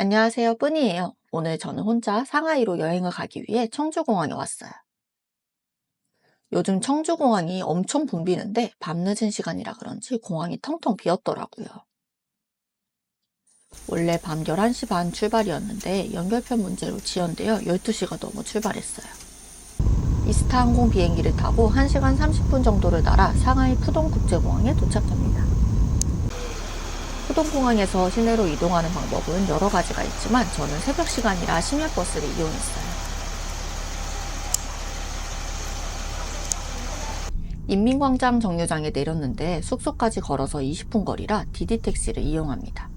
안녕하세요, 뿌니예요. 오늘 저는 혼자 상하이로 여행을 가기 위해 청주공항에 왔어요. 요즘 청주공항이 엄청 붐비는데 밤늦은 시간이라 그런지 공항이 텅텅 비었더라고요. 원래 밤 11시 반 출발이었는데 연결편 문제로 지연되어 12시가 넘어 출발했어요. 이스타 항공 비행기를 타고 1시간 30분 정도를 날아 상하이 푸동국제공항에 도착합니다. 푸동공항에서 시내로 이동하는 방법은 여러 가지가 있지만 저는 새벽 시간이라 심야버스를 이용했어요. 인민광장 정류장에 내렸는데 숙소까지 걸어서 20분 거리라 디디택시를 이용합니다.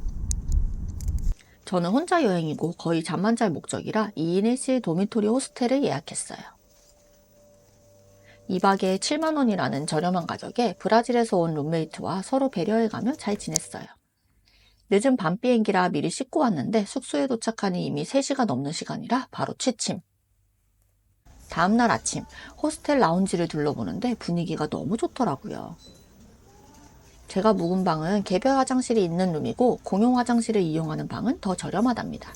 저는 혼자 여행이고 거의 잠만 잘 목적이라 2인 1실 도미토리 호스텔을 예약했어요. 2박에 7만원이라는 저렴한 가격에 브라질에서 온 룸메이트와 서로 배려해가며 잘 지냈어요. 늦은 밤 비행기라 미리 씻고 왔는데 숙소에 도착하니 이미 3시가 넘는 시간이라 바로 취침. 다음날 아침 호스텔 라운지를 둘러보는데 분위기가 너무 좋더라고요. 제가 묵은 방은 개별 화장실이 있는 룸이고 공용 화장실을 이용하는 방은 더 저렴하답니다.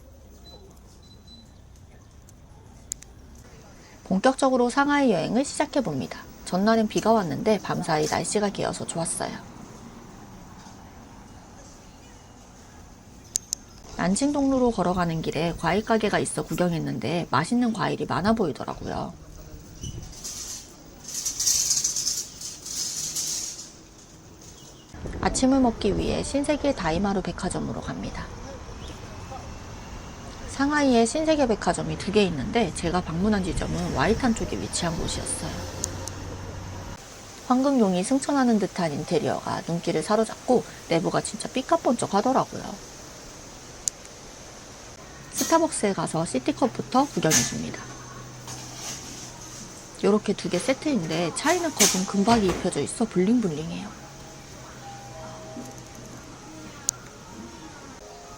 본격적으로 상하이 여행을 시작해 봅니다. 전날은 비가 왔는데 밤사이 날씨가 개어서 좋았어요. 난징동로로 걸어가는 길에 과일 가게가 있어 구경했는데 맛있는 과일이 많아 보이더라고요. 아침을 먹기 위해 신세계 다이마루 백화점으로 갑니다. 상하이에 신세계 백화점이 두 개 있는데 제가 방문한 지점은 와이탄 쪽에 위치한 곳이었어요. 황금용이 승천하는 듯한 인테리어가 눈길을 사로잡고 내부가 진짜 삐까뻔쩍 하더라고요. 스타벅스에 가서 시티컵부터 구경해줍니다. 이렇게 두 개 세트인데 차이나 컵은 금박이 입혀져 있어 블링블링해요.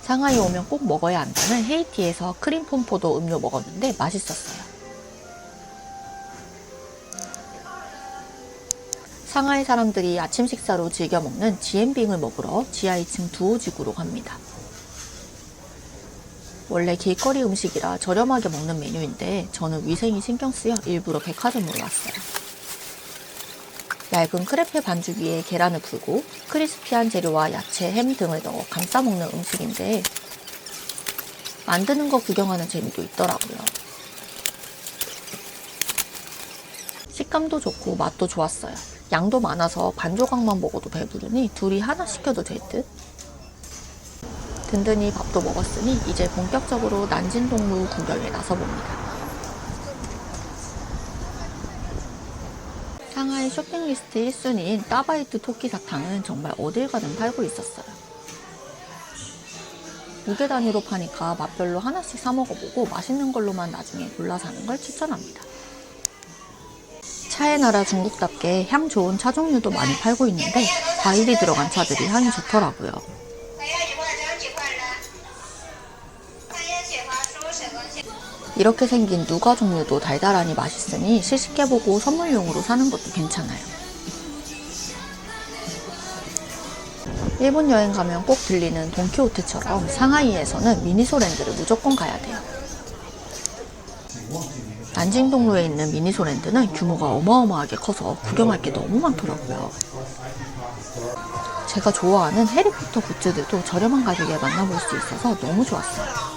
상하이 오면 꼭 먹어야 한다는 헤이티에서 크림 폼포도 음료 먹었는데 맛있었어요. 상하이 사람들이 아침 식사로 즐겨 먹는 지엠빙을 먹으러 지하 2층 두오지구로 갑니다. 원래 길거리 음식이라 저렴하게 먹는 메뉴인데 저는 위생이 신경 쓰여 일부러 백화점으로 왔어요. 얇은 크레페 반죽 위에 계란을 풀고 크리스피한 재료와 야채, 햄 등을 넣어 감싸 먹는 음식인데 만드는 거 구경하는 재미도 있더라고요. 식감도 좋고 맛도 좋았어요. 양도 많아서 반 조각만 먹어도 배부르니 둘이 하나 시켜도 될 듯? 든든히 밥도 먹었으니 이제 본격적으로 난진동로 구경에 나서봅니다. 상하이 쇼핑리스트 1순위인 따바이트 토끼 사탕은 정말 어딜 가든 팔고 있었어요. 무게 단위로 파니까 맛별로 하나씩 사 먹어보고 맛있는 걸로만 나중에 골라 사는 걸 추천합니다. 차의 나라 중국답게 향 좋은 차 종류도 많이 팔고 있는데 과일이 들어간 차들이 향이 좋더라고요. 이렇게 생긴 누가 종류도 달달하니 맛있으니 시식해보고 선물용으로 사는 것도 괜찮아요. 일본 여행 가면 꼭 들리는 돈키호테처럼 상하이에서는 미니소랜드를 무조건 가야 돼요. 난징동로에 있는 미니소랜드는 규모가 어마어마하게 커서 구경할 게 너무 많더라고요. 제가 좋아하는 해리포터 굿즈들도 저렴한 가격에 만나볼 수 있어서 너무 좋았어요.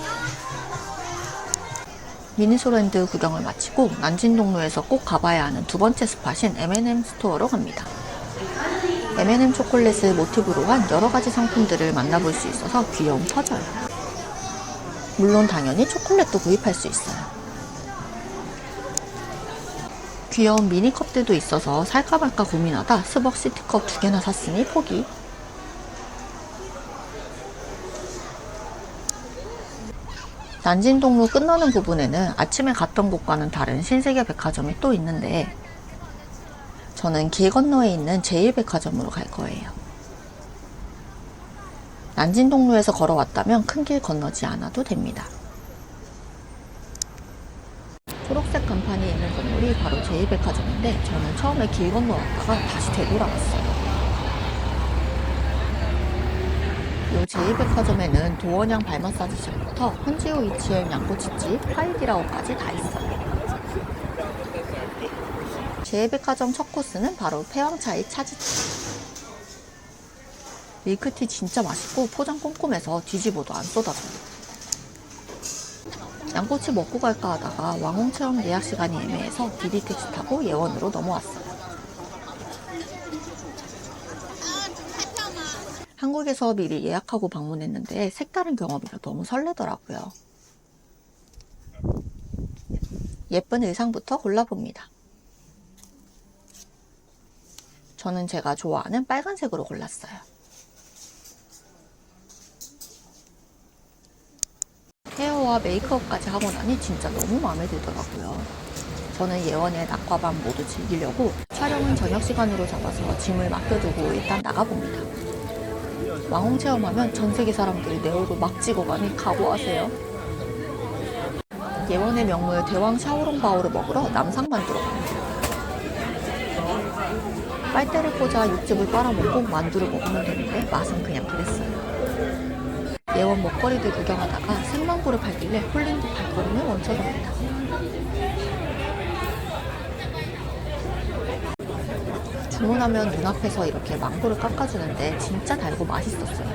미니소랜드 구경을 마치고 난진동로에서 꼭 가봐야 하는 두 번째 스팟인 M&M 스토어로 갑니다. M&M 초콜릿을 모티브로 한 여러 가지 상품들을 만나볼 수 있어서 귀여움 터져요. 물론 당연히 초콜릿도 구입할 수 있어요. 귀여운 미니컵들도 있어서 살까 말까 고민하다 스벅 시티컵 두 개나 샀으니 포기. 난진동로 끝나는 부분에는 아침에 갔던 곳과는 다른 신세계 백화점이 또 있는데 저는 길 건너에 있는 제1백화점으로 갈 거예요. 난진동로에서 걸어왔다면 큰 길 건너지 않아도 됩니다. 초록색 간판이 있는 건물이 바로 제1백화점인데 저는 처음에 길 건너왔다가 다시 되돌아왔어요. 그리고 제2백화점에는 도원양 발마사지샵부터 헌지호 이치엘 양꼬치집, 하이디라오까지 다 있어요. 제2백화점 첫 코스는 바로 폐왕차의 차지차. 밀크티 진짜 맛있고 포장 꼼꼼해서 뒤집어도 안 쏟아져요. 양꼬치 먹고 갈까 하다가 왕홍 체험 예약 시간이 애매해서 디디 택시 타고 예원으로 넘어왔어요. 한국에서 미리 예약하고 방문했는데 색다른 경험이라 너무 설레더라고요. 예쁜 의상부터 골라봅니다. 저는 제가 좋아하는 빨간색으로 골랐어요. 헤어와 메이크업까지 하고 나니 진짜 너무 마음에 들더라고요. 저는 예원의 낮과 밤 모두 즐기려고 촬영은 저녁 시간으로 잡아서 짐을 맡겨두고 일단 나가봅니다. 왕홍 체험하면 전 세계 사람들이 내 얼굴 막 찍어가니 각오하세요. 예원의 명물 대왕 샤오롱바오를 먹으러 남상만 들어갑니다. 빨대를 꽂아 육즙을 빨아먹고 만두를 먹으면 되는데 맛은 그냥 그랬어요. 예원 먹거리들 구경하다가 생망고를 팔길래 홀린 듯 발걸음을 멈춰갑니다. 주문하면 눈앞에서 이렇게 망고를 깎아주는데 진짜 달고 맛있었어요.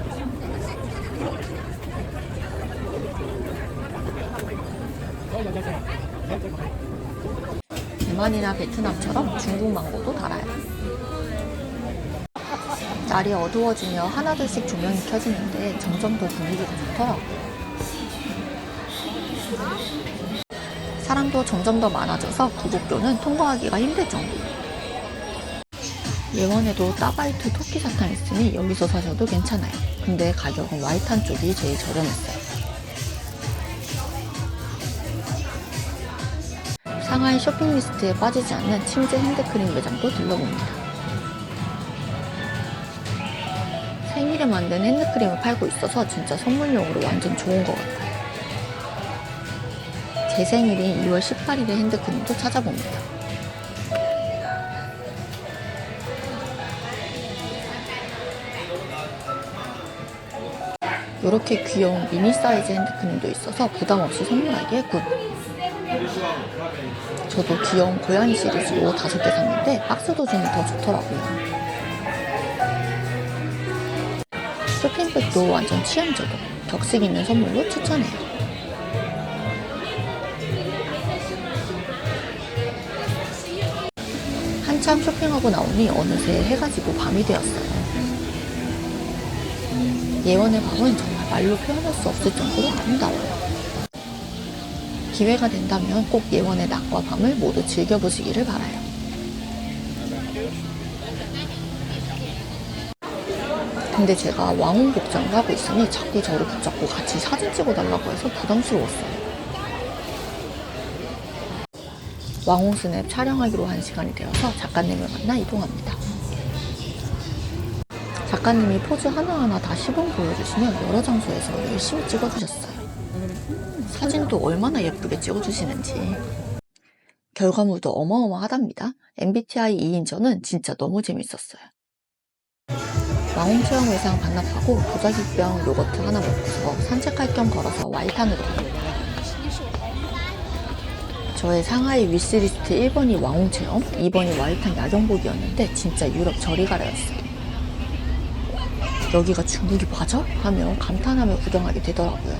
대만이나 베트남처럼 중국 망고도 달아요. 날이 어두워지며 하나둘씩 조명이 켜지는데 점점 더 분위기가 좋더라고요. 사람도 점점 더 많아져서 구독교는 통과하기가 힘들 정도. 예원에도 따바이트 토끼 사탕 있으니 여기서 사셔도 괜찮아요. 근데 가격은 와이탄 쪽이 제일 저렴했어요. 상하이 쇼핑 리스트에 빠지지 않는 침제 핸드크림 매장도 들러봅니다. 생일에 만든 핸드크림을 팔고 있어서 진짜 선물용으로 완전 좋은 것 같아요. 제 생일인 2월 18일의 핸드크림도 찾아봅니다. 이렇게 귀여운 미니 사이즈 핸드크림도 있어서 부담 없이 선물하기에 굿. 저도 귀여운 고양이 시리즈로 다섯 개 샀는데 박스도 주면 더 좋더라고요. 쇼핑백도 완전 취향저격. 격식 있는 선물로 추천해요. 한참 쇼핑하고 나오니 어느새 해가 지고 밤이 되었어요. 예원의 밤은 정말 말로 표현할 수 없을 정도로 아름다워요. 기회가 된다면 꼭 예원의 낮과 밤을 모두 즐겨보시기를 바라요. 근데 제가 왕홍 복장을 하고 있으니 자꾸 저를 붙잡고 같이 사진 찍어달라고 해서 부담스러웠어요. 왕홍 스냅 촬영하기로 한 시간이 되어서 작가님을 만나 이동합니다. 작가님이 포즈 하나하나 다 시범 보여주시며 여러 장소에서 열심히 찍어주셨어요. 사진도 얼마나 예쁘게 찍어주시는지. 결과물도 어마어마하답니다. MBTI 2인전은 진짜 너무 재밌었어요. 왕홍체험 의상 반납하고 도자기병 요거트 하나 먹고서 산책할 겸 걸어서 와이탄으로 갑니다. 저의 상하이 위시리스트 1번이 왕홍체험, 2번이 와이탄 야경복이었는데 진짜 유럽 저리 가라였어요. 여기가 중국이 맞아? 하며 감탄하며 구경하게 되더라고요.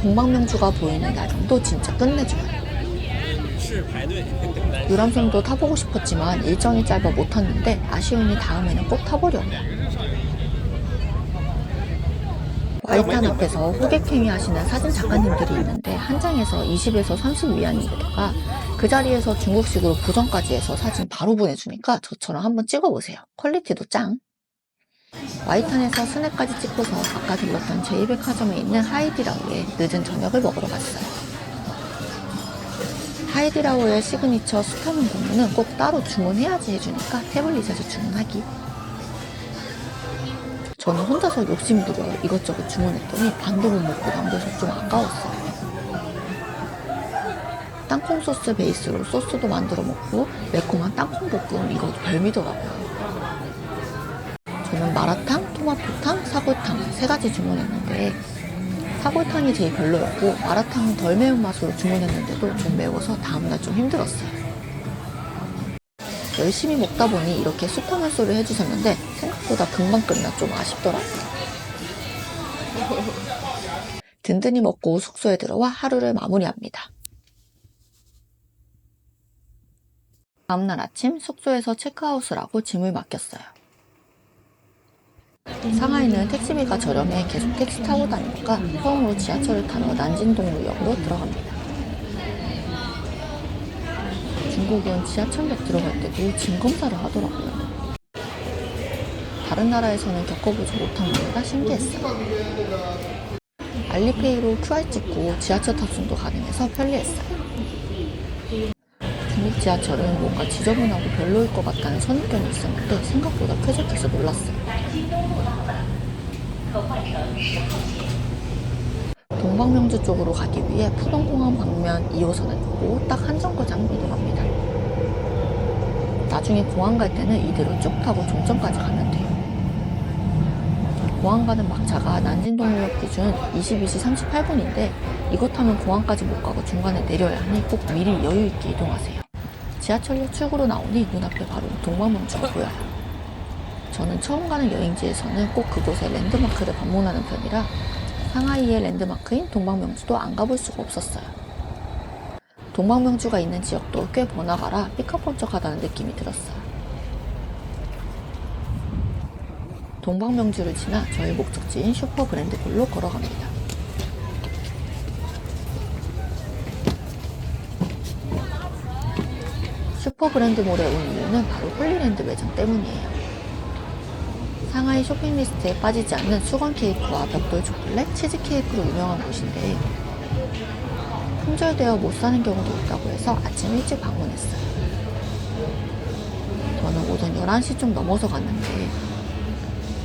동방명주가 보이는 야경도 진짜 끝내줘요. 유람선도 타보고 싶었지만 일정이 짧아 못 탔는데 아쉬우니 다음에는 꼭 타보려고요. 와이탄 앞에서 호객행위 하시는 사진 작가님들이 있는데 한 장에서 20에서 30 위안인데다가 그 자리에서 중국식으로 보정까지 해서 사진 바로 보내주니까 저처럼 한번 찍어보세요. 퀄리티도 짱! 와이탄에서 스낵까지 찍고서 아까 들렀던 제2백화점에 있는 하이디라오에 늦은 저녁을 먹으러 갔어요. 하이디라오의 시그니처 수타는 고무는 꼭 따로 주문해야지 해주니까 태블릿에서 주문하기. 저는 혼자서 욕심 부려 이것저것 주문했더니 반도 못 먹고 남겨서 좀 아까웠어요. 땅콩 소스 베이스로 소스도 만들어 먹고 매콤한 땅콩 볶음 이것도 별미더라고요. 저는 마라탕, 토마토탕, 사골탕 세 가지 주문했는데 사골탕이 제일 별로였고 마라탕은 덜 매운 맛으로 주문했는데도 좀 매워서 다음날 좀 힘들었어요. 열심히 먹다 보니 이렇게 숱한 횟수를 해주셨는데 생각보다 금방 끝나 좀 아쉽더라고요. 든든히 먹고 숙소에 들어와 하루를 마무리합니다. 다음날 아침 숙소에서 체크아웃을 하고 짐을 맡겼어요. 상하이는 택시비가 저렴해 계속 택시 타고 다니다가 처음으로 지하철을 타러 난진동로역으로 들어갑니다. 중국은 지하철역 들어갈 때도 짐 검사를 하더라고요. 다른 나라에서는 겪어보지 못한 거라 신기했어요. 알리페이로 QR 찍고 지하철 탑승도 가능해서 편리했어요. 중국 지하철은 뭔가 지저분하고 별로일 것 같다는 선입견이 있었는데 생각보다 쾌적해서 놀랐어요. 동방명주 쪽으로 가기 위해 푸동공항 방면 2호선을 타고 딱 한 정거장 이동합니다. 나중에 공항 갈 때는 이대로 쭉 타고 종점까지 가면 돼요. 공항 가는 막차가 난진동로역 기준 22시 38분인데 이거 타면 공항까지 못 가고 중간에 내려야 하니 꼭 미리 여유 있게 이동하세요. 지하철역 출구로 나오니 눈앞에 바로 동방명주가 보여요. 저는 처음 가는 여행지에서는 꼭 그곳의 랜드마크를 방문하는 편이라 상하이의 랜드마크인 동방명주도 안 가볼 수가 없었어요. 동방명주가 있는 지역도 꽤 번화가라 삐까뻔쩍하다는 느낌이 들었어요. 동방명주를 지나 저희 목적지인 슈퍼 브랜드몰로 걸어갑니다. 슈퍼 브랜드몰에 온 이유는 바로 홀리랜드 매장 때문이에요. 상하이 쇼핑 리스트에 빠지지 않는 수건 케이크와 벽돌 초콜릿, 치즈 케이크로 유명한 곳인데 품절되어 못 사는 경우도 있다고 해서 아침 일찍 방문했어요. 저는 오전 11시쯤 넘어서 갔는데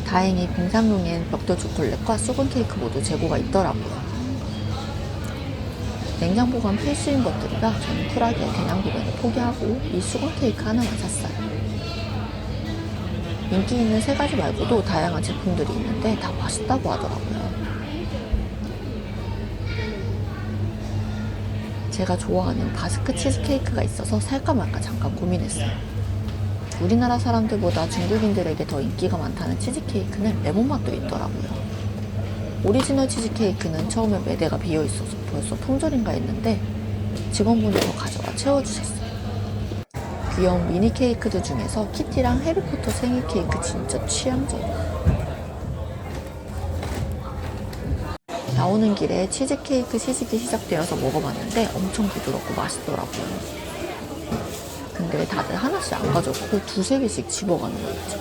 다행히 빙상용엔 벽돌 초콜릿과 수건 케이크 모두 재고가 있더라고요. 냉장 보관 필수인 것들이라 저는 쿨하게 그냥 구매를 포기하고 이 수건 케이크 하나만 샀어요. 인기 있는 세 가지 말고도 다양한 제품들이 있는데 다 맛있다고 하더라고요. 제가 좋아하는 바스크 치즈케이크가 있어서 살까 말까 잠깐 고민했어요. 우리나라 사람들보다 중국인들에게 더 인기가 많다는 치즈케이크는 레몬 맛도 있더라고요. 오리지널 치즈케이크는 처음에 매대가 비어 있어서 벌써 품절인가 했는데 직원분이 더 가져와 채워주셨어요. 귀여운 미니 케이크들 중에서 키티랑 해리포터 생일 케이크 진짜 취향적이에요. 나오는 길에 치즈케이크 시식이 시작되어서 먹어봤는데 엄청 부드럽고 맛있더라고요. 근데 다들 하나씩 안 가져가고 두세 개씩 집어가는 거 있죠.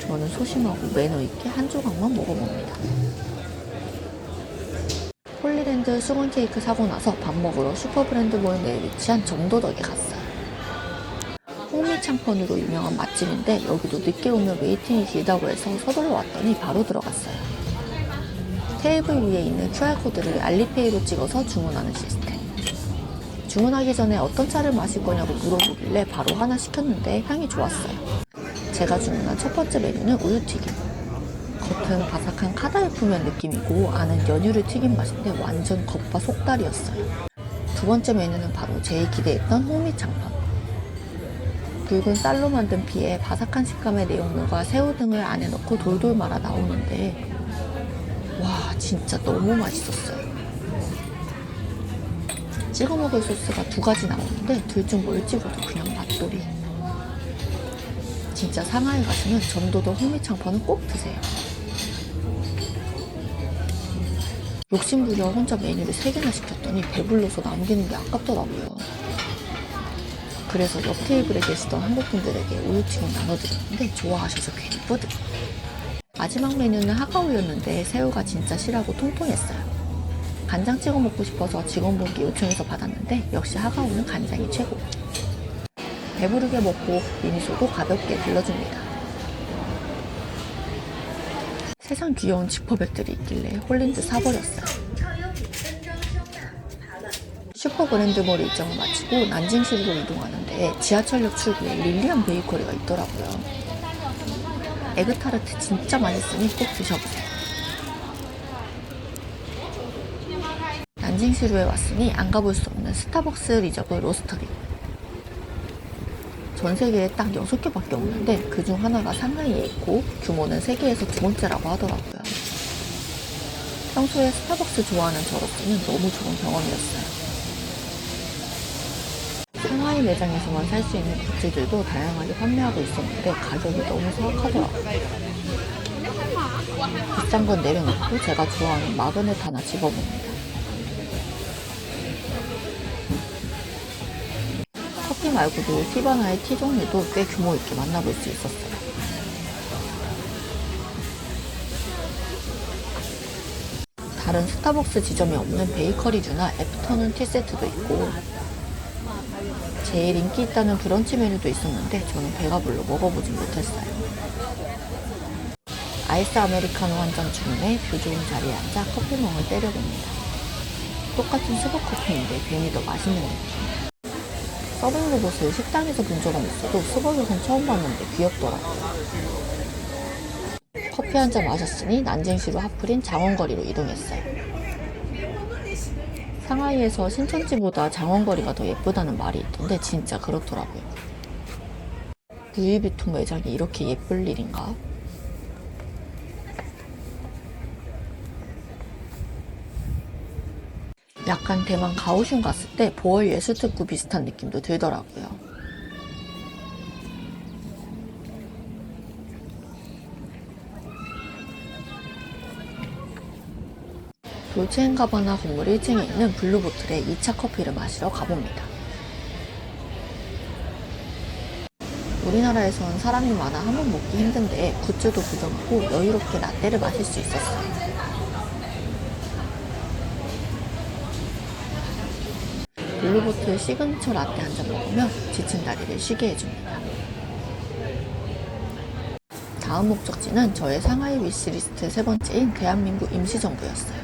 저는 소심하고 매너 있게 한 조각만 먹어봅니다. 홀리랜드 수건 케이크 사고 나서 밥 먹으러 슈퍼브랜드몰 내에 위치한 정도덕에 갔어요. 홍미창펀으로 유명한 맛집인데 여기도 늦게 오면 웨이팅이 길다고 해서 서둘러 왔더니 바로 들어갔어요. 테이블 위에 있는 QR코드를 알리페이로 찍어서 주문하는 시스템. 주문하기 전에 어떤 차를 마실 거냐고 물어보길래 바로 하나 시켰는데 향이 좋았어요. 제가 주문한 첫 번째 메뉴는 우유튀김. 겉은 바삭한 카다이프면 느낌이고 안은 연유를 튀긴 맛인데 완전 겉바 속달이었어요. 두 번째 메뉴는 바로 제일 기대했던 홍미창펀. 굵은 쌀로 만든 피에 바삭한 식감의 내용물과 새우 등을 안에 넣고 돌돌 말아 나오는데 와 진짜 너무 맛있었어요. 찍어 먹을 소스가 두 가지 나오는데 둘 중 뭘 찍어도 그냥 맛돌이. 진짜 상하이 가시면 전도덕 홍미창펀은 꼭 드세요. 욕심부려 혼자 메뉴를 3개나 시켰더니 배불러서 남기는 게 아깝더라고요. 그래서 옆 테이블에 계시던 한국분들에게 우유튀김 나눠드렸는데 좋아하셔서 괜히 뿌듯. 마지막 메뉴는 하가우였는데 새우가 진짜 실하고 통통했어요. 간장 찍어 먹고 싶어서 직원분께 요청해서 받았는데 역시 하가우는 간장이 최고. 배부르게 먹고 미니소도 가볍게 들러줍니다. 세상 귀여운 지퍼백들이 있길래 홀린 듯 사버렸어요. 슈퍼 브랜드몰 일정을 마치고 난징시로 이동하는데 지하철역 출구에 릴리안 베이커리가 있더라고요. 에그타르트 진짜 맛있으니 꼭 드셔보세요. 난징시루에 왔으니 안 가볼 수 없는 스타벅스 리저브 로스터리. 전 세계에 딱 6개밖에 없는데 그중 하나가 상하이에 있고 규모는 세계에서 두 번째라고 하더라고요. 평소에 스타벅스 좋아하는 저로서는 너무 좋은 경험이었어요. 상하이 매장에서만 살 수 있는 굿즈들도 다양하게 판매하고 있었는데 가격이 너무 사악하더라고요. 비싼 건 내려놓고 제가 좋아하는 마그넷 하나 집어봅니다. 말고도 티바나의 티 종류도 꽤 규모 있게 만나볼 수 있었어요. 다른 스타벅스 지점에 없는 베이커리주나 애프터눈 티 세트도 있고 제일 인기 있다는 브런치 메뉴도 있었는데 저는 배가 불러 먹어보진 못했어요. 아이스 아메리카노 한 잔 주문해 뷰 좋은 자리에 앉아 커피멍을 때려봅니다. 똑같은 수박 커피인데 괜히 더 맛있는 느낌. 서빙 로봇을 식당에서 본 적은 있어도 수박에선 처음 봤는데 귀엽더라고요. 커피 한 잔 마셨으니 난쟁시로 하프린 장원거리로 이동했어요. 상하이에서 신천지보다 장원거리가 더 예쁘다는 말이 있던데 진짜 그렇더라고요. 루이비통 매장이 이렇게 예쁠 일인가? 약간 대만 가오슝 갔을 때 보얼 예술 특구 비슷한 느낌도 들더라고요. 돌체앤가바나 건물 1층에 있는 블루보틀에 2차 커피를 마시러 가봅니다. 우리나라에선 사람이 많아 한 번 먹기 힘든데 굿즈도 구경하고 여유롭게 라떼를 마실 수 있었어요. 블루보틀 시그니처 라떼 한 잔 먹으면 지친 다리를 쉬게 해줍니다. 다음 목적지는 저의 상하이 위시리스트 세 번째인 대한민국 임시정부였어요.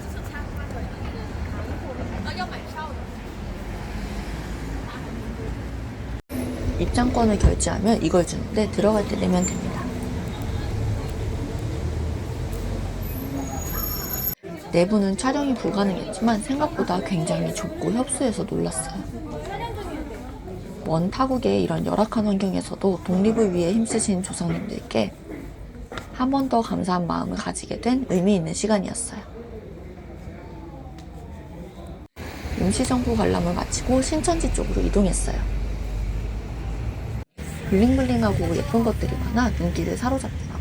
입장권을 결제하면 이걸 주는데 들어갈 때 내면 됩니다. 내부는 촬영이 불가능했지만 생각보다 굉장히 좁고 협소해서 놀랐어요. 먼 타국의 이런 열악한 환경에서도 독립을 위해 힘쓰신 조상님들께 한 번 더 감사한 마음을 가지게 된 의미 있는 시간이었어요. 임시정부 관람을 마치고 신천지 쪽으로 이동했어요. 블링블링하고 예쁜 것들이 많아 눈길을 사로잡더라고요.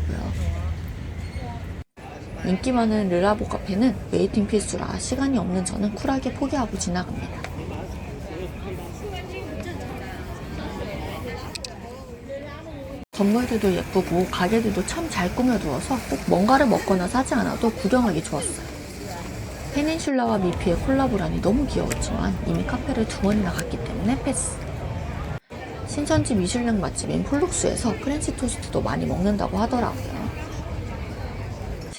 인기 많은 르라보 카페는 웨이팅 필수라 시간이 없는 저는 쿨하게 포기하고 지나갑니다. 건물들도 예쁘고 가게들도 참 잘 꾸며두어서 꼭 뭔가를 먹거나 사지 않아도 구경하기 좋았어요. 페닌슐라와 미피의 콜라보라니 너무 귀여웠지만 이미 카페를 두 번이나 갔기 때문에 패스. 신천지 미슐랭 맛집인 폴룩스에서 프렌치 토스트도 많이 먹는다고 하더라고요.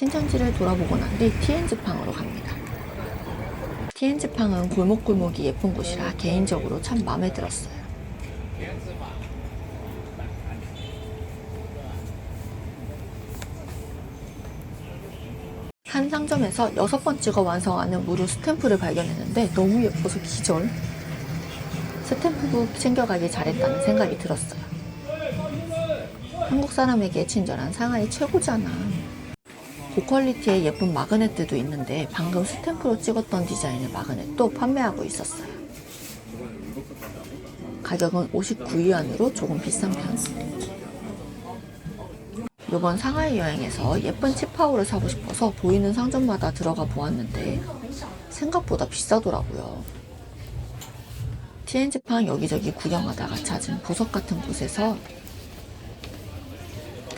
신천지를 돌아보고 난 뒤 티엔즈팡으로 갑니다. 티엔즈팡은 골목골목이 예쁜 곳이라 개인적으로 참 마음에 들었어요. 한 상점에서 여섯 번 찍어 완성하는 무료 스탬프를 발견했는데 너무 예뻐서 기절. 스탬프북 챙겨가기 잘했다는 생각이 들었어요. 한국 사람에게 친절한 상하이 최고잖아. 고퀄리티의 예쁜 마그넷들도 있는데 방금 스탬프로 찍었던 디자인의 마그넷도 판매하고 있었어요. 가격은 59위안으로 조금 비싼 편. 이번 상하이 여행에서 예쁜 치파오를 사고 싶어서 보이는 상점마다 들어가 보았는데 생각보다 비싸더라고요. TNG팡 여기저기 구경하다가 찾은 보석 같은 곳에서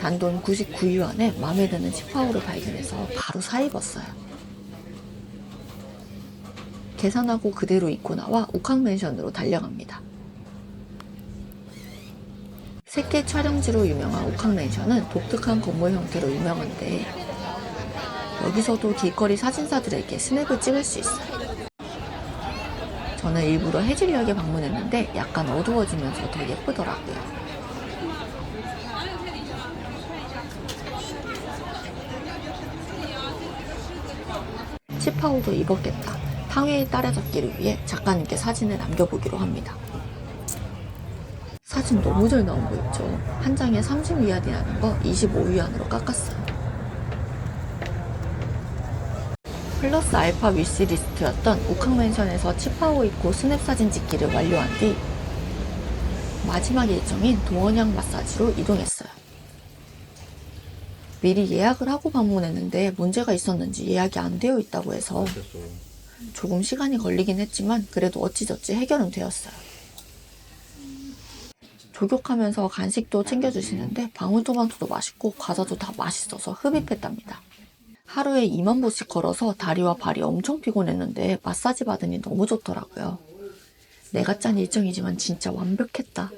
단돈 99위안에 마음에 드는 치파오를 발견해서 바로 사 입었어요. 계산하고 그대로 입고 나와 옥황맨션으로 달려갑니다. 세계 촬영지로 유명한 옥황맨션은 독특한 건물 형태로 유명한데 여기서도 길거리 사진사들에게 스냅을 찍을 수 있어요. 저는 일부러 해질녘에 방문했는데 약간 어두워지면서 더 예쁘더라고요. 치 파오도 입었겠다. 탕웨이 따라잡기를 위해 작가님께 사진을 남겨보기로 합니다. 사진 너무 잘 나온 거 있죠? 한 장에 30위안이라는 거 25위안으로 깎았어요. 플러스 알파 위시리스트였던 우캉맨션에서 치파오 입고 스냅 사진 찍기를 완료한 뒤 마지막 일정인 동원양 마사지로 이동했어요. 미리 예약을 하고 방문했는데 문제가 있었는지 예약이 안 되어 있다고 해서 조금 시간이 걸리긴 했지만 그래도 어찌저찌 해결은 되었어요. 조격하면서 간식도 챙겨주시는데 방울토마토도 맛있고 과자도 다 맛있어서 흡입했답니다. 하루에 2만 보씩 걸어서 다리와 발이 엄청 피곤했는데 마사지 받으니 너무 좋더라고요. 내가 짠 일정이지만 진짜 완벽했다.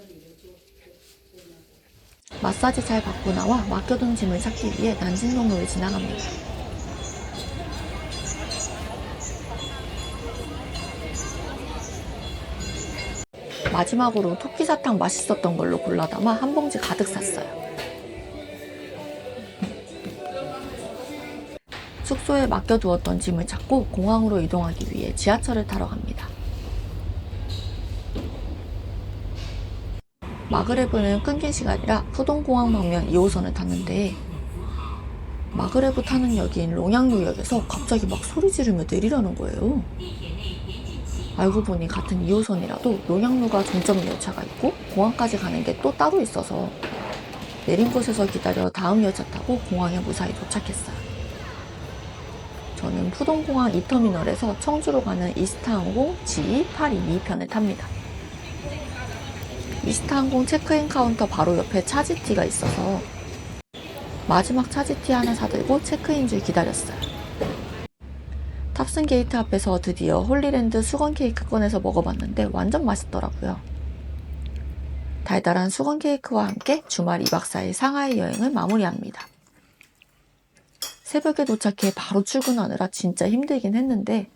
마사지 잘 받고 나와 맡겨둔 짐을 찾기 위해 난징동로를 지나갑니다. 마지막으로 토끼사탕 맛있었던 걸로 골라 담아 한 봉지 가득 샀어요. 숙소에 맡겨두었던 짐을 찾고 공항으로 이동하기 위해 지하철을 타러 갑니다. 마그레브는 끊긴 시간이라 푸동공항 방면 2호선을 탔는데 마그레브 타는 역인 롱양루역에서 갑자기 막 소리 지르며 내리라는 거예요. 알고 보니 같은 2호선이라도 롱양루가 종점 열차가 있고 공항까지 가는 게 또 따로 있어서 내린 곳에서 기다려 다음 열차 타고 공항에 무사히 도착했어요. 저는 푸동공항 2터미널에서 청주로 가는 이스타항공 G82편을 탑니다. 이스타항공 체크인 카운터 바로 옆에 차지티가 있어서 마지막 차지티 하나 사들고 체크인 줄 기다렸어요. 탑승 게이트 앞에서 드디어 홀리랜드 수건 케이크 꺼내서 먹어봤는데 완전 맛있더라고요. 달달한 수건 케이크와 함께 주말 2박 4일 상하이 여행을 마무리합니다. 새벽에 도착해 바로 출근하느라 진짜 힘들긴 했는데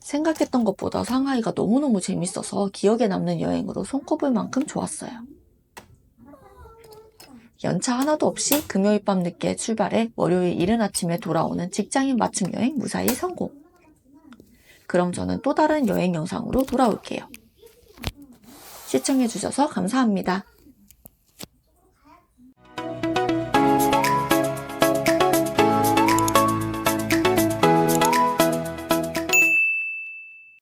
생각했던 것보다 상하이가 너무너무 재밌어서 기억에 남는 여행으로 손꼽을 만큼 좋았어요. 연차 하나도 없이 금요일 밤 늦게 출발해 월요일 이른 아침에 돌아오는 직장인 맞춤 여행 무사히 성공. 그럼 저는 또 다른 여행 영상으로 돌아올게요. 시청해주셔서 감사합니다.